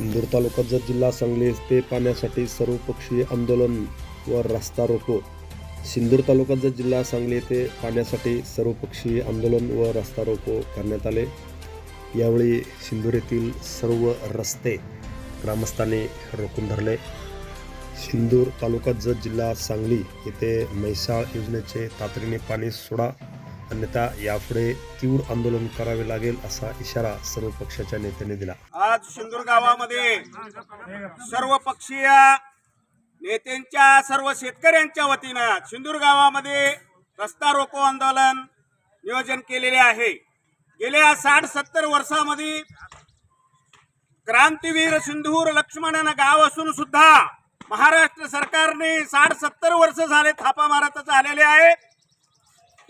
तालुका जत जिल्हा सांगली ते पाण्यासाठी सर्वपक्षीय आंदोलन व रस्ता रोको. सिंदूर तालुका जत जिल्हा सांगली ते पाण्यासाठी सर्वपक्षीय आंदोलन व रस्ता रोको करण्यात आले. यावेळी सिंदूर येथील सर्व रस्ते ग्रामस्थांनी रोखून धरले. सिंदूर तालुका जत जिल्हा सांगली येथे म्हैसाळ योजनेचे तातडीने पाणी सोडा. अन्यथा यापुढे तीव्र आंदोलन करावे लागेल असा इशारा सर्व पक्षाच्या नेत्यांनी दिला. आज सिंदूर गावामध्ये सर्व पक्षीय नेत्यांच्या सर्व शेतकऱ्यांच्या वतीनं सिंदूर गावामध्ये रस्ता रोको आंदोलन नियोजन केलेले आहे. गेल्या साठ सत्तर वर्षामध्ये क्रांतीवीर सिंधूर लक्ष्मणानं गाव असून सुद्धा महाराष्ट्र सरकारने साठ सत्तर वर्ष झाले थापा मारतच आलेले आहे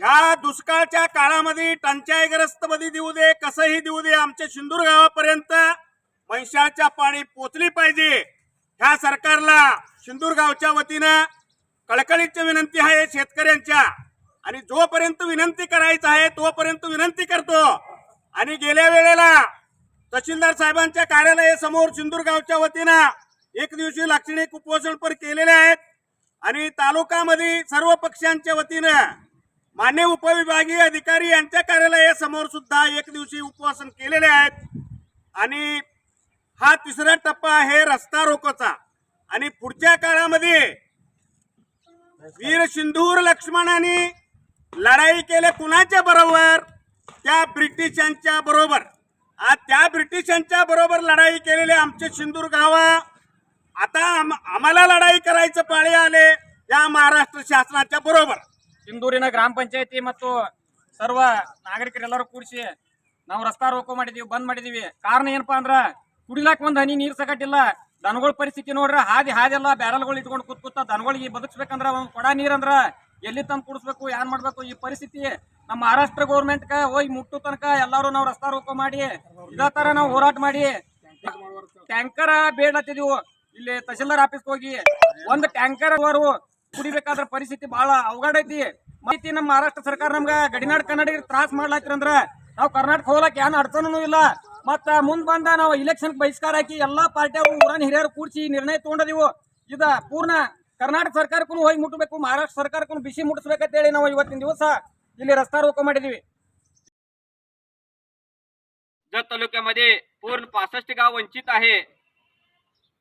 या दुष्काळच्या काळामध्ये टंचाईग्रस्त देऊ दे कसंही देऊ दे आमच्या सिंदूर गावापर्यंत महिषाच्या पाणी पोचली पाहिजे. ह्या सरकारला सिंदूर गावच्या वतीनं कळकळीची विनंती आहे शेतकऱ्यांच्या. आणि जोपर्यंत विनंती करायचं आहे तोपर्यंत विनंती करतो. आणि गेल्या वेळेला तहसीलदार साहेबांच्या कार्यालयासमोर सिंदूर गावच्या वतीनं एक दिवशी लाक्षणिक उपोषण पण केलेले आहेत. आणि तालुकामध्ये सर्व पक्षांच्या वतीनं मान्य उपविभागीय अधिकारी यांच्या कार्यालयासमोर सुद्धा एक दिवशी उपवासन केलेले आहेत. आणि हा तिसरा टप्पा आहे रस्ता रोकोचा. आणि पुढच्या काळामध्ये वीर सिंधूर लक्ष्मणाने लढाई केले कुणाच्या बरोबर? त्या ब्रिटिशांच्या बरोबर. त्या ब्रिटिशांच्या बरोबर लढाई केलेले आमचे सिंधूर गावा आता आम्हाला लढाई करायचं पाळी आले या महाराष्ट्र शासनाच्या बरोबर. ಸಿಂಧೂರಿನ ಗ್ರಾಮ ಪಂಚಾಯತಿ ಮತ್ತು ಸರ್ವ ನಾಗರಿಕರೆಲ್ಲರೂ ಕೂಡಿಸಿ ನಾವು ರಸ್ತಾ ರೋಕೋ ಮಾಡಿದೀವಿ, ಬಂದ್ ಮಾಡಿದೀವಿ. ಕಾರಣ ಏನಪ್ಪಾ ಅಂದ್ರ ಕುಡಿಲಾಕ ಒಂದ್ ಹನಿ ನೀರ್ ಸಕಟ್ಟಿಲ್ಲ ದನಗಳ ಪರಿಸ್ಥಿತಿ ನೋಡ್ರ ಹಾದಿ ಹಾದೆಲ್ಲ ಬ್ಯಾರಲ್ಗಳು ಇಟ್ಕೊಂಡು ಕೂತ್ ಕೂತ ದನಗಳಿಗೆ ಬದುಕ್ಸ್ಬೇಕಂದ್ರ ಒಂದ್ ಕೊಡ ನೀರಂದ್ರ ಎಲ್ಲಿ ತಂದು ಕುಡಿಸ್ಬೇಕು ಏನ್ ಮಾಡ್ಬೇಕು? ಈ ಪರಿಸ್ಥಿತಿ ನಮ್ಮ ಮಹಾರಾಷ್ಟ್ರ ಗೌರ್ಮೆಂಟ್ ಕ ಹೋಗಿ ಮುಟ್ಟು ತನಕ ಎಲ್ಲಾರು ನಾವು ರಸ್ತಾ ರೋಕೋ ಮಾಡಿ, ಇದೇ ತರ ನಾವು ಹೋರಾಟ ಮಾಡಿ, ಟ್ಯಾಂಕರ್ ಬೇಡ ಇಲ್ಲಿ ತಹಶೀಲ್ದಾರ್ ಆಫೀಸ್ ಹೋಗಿ, ಒಂದು ಟ್ಯಾಂಕರ್ ಅವರು ಕುಡಿಬೇಕಾದ್ರ ಪರಿಸ್ಥಿತಿ ಬಹಳ ಅವಘಡ ಐತಿ ಮಾಹಿತಿ ನಮ್ಮ ಮಹಾರಾಷ್ಟ್ರ ಸರ್ಕಾರ ನಮ್ಗ ಗಡಿನಾಡ್ ಕನ್ನಡಿಗರಿಗೆ ತ್ರಾಸ ಮಾಡ್ಲಾತಿರಂದ್ರ ನಾವು ಕರ್ನಾಟಕ ಹೋಗ್ಲಕ್ ಏನ್ ಅಡ್ಚಣೂ ಇಲ್ಲ ಮತ್ತ ಮುಂದ್ ಬಂದ ನಾವು ಇಲೆಕ್ಷನ್ ಬಹಿಷ್ಕಾರ ಹಾಕಿ ಎಲ್ಲಾ ಪಾರ್ಟಿಯವರು ಊರನ್ ಹಿರಿಯರು ಕೂಡಿಸಿ ನಿರ್ಣಯ ತಗೊಂಡಿದೀವು ಇದ ಪೂರ್ಣ ಕರ್ನಾಟಕ ಸರ್ಕಾರಕ್ಕೂ ಹೋಗಿ ಮುಟ್ಟಬೇಕು ಮಹಾರಾಷ್ಟ್ರ ಸರ್ಕಾರಕ್ಕೂ ಬಿಸಿ ಮುಟ್ಟಿಸ್ಬೇಕಂತ ಹೇಳಿ ನಾವು ಇವತ್ತಿನ ದಿವಸ ಇಲ್ಲಿ ರಸ್ತಾ ರೋಕೋ ಮಾಡಿದೀವಿ जत तालुक्यामध्ये पूर्ण पासष्ट गाव वंचित आहे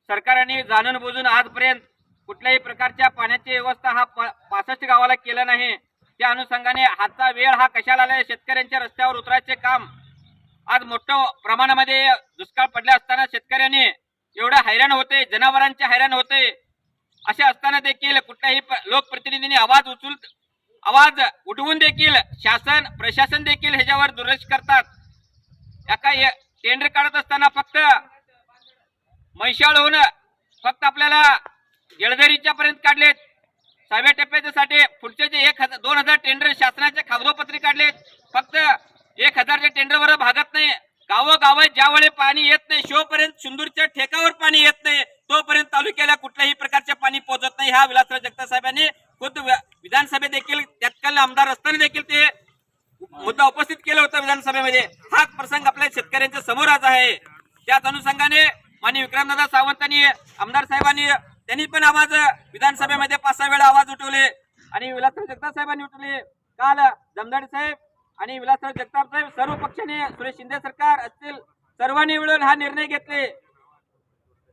सरकारने जाणून बुजून आजपर्यंत कुठल्याही प्रकारच्या पाण्याची व्यवस्था हा पा- पासष्ट गावाला केलं नाही. त्या अनुषंगाने हातचा वेळ हा कशाला आलाय? शेतकऱ्यांच्या रस्त्यावर उतरायचे काम आज मोठ्या प्रमाणामध्ये दुष्काळ पडले असताना शेतकऱ्यांनी एवढं हैराण होते जनावरांचे हैराण होते. असे असताना देखील कुठल्याही लोकप्रतिनिधींनी आवाज उचल आवाज उठवून देखील शासन प्रशासन देखील ह्याच्यावर दुर्लक्ष करतात. एका टेंडर काढत असताना फक्त म्हैशाळहून फक्त आपल्याला येळदरीच्या पर्यंत काढलेत. सहाव्या टप्प्याच्यासाठी पुढचे जे एक हजार दोन हजार टेंडर शासनाचे खागदोपत्री काढलेत. फक्त एक हजारच्या टेंडरवर भागत नाही. गावोगाव ज्यावेळी पाणी येत नाही शोपर्यंत सिंदूरच्या ठेकावर पाणी येत नाही तोपर्यंत तालुक्याला कुठल्याही प्रकारचे पाणी पोहोचत नाही. ह्या विलासराव जगताप साहेबांनी खुद विधानसभेत देखील तत्काल आमदार असताना देखील ते मुद्दा उपस्थित केला होता विधानसभेमध्ये. हा प्रसंग आपल्या शेतकऱ्यांच्या समोर आज आहे. त्याच अनुषंगाने माननीय विक्रमदादा सावंतांनी आमदार साहेबांनी त्यांनी पण आवाज विधानसभेमध्ये पाच सहा वेळा आवाज उठवले. आणि विलासराव जगताप साहेबांनी उठवले. काल जमदाडे साहेब आणि विलासराव जगताप साहेब सर्व पक्षाने सुरेश शिंदे सरकार असतील सर्वांनी मिळून हा निर्णय घेतले.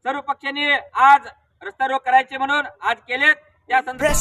सर्व पक्षांनी आज रस्ता रोग करायचे म्हणून आज केलेत. त्या संदर्भात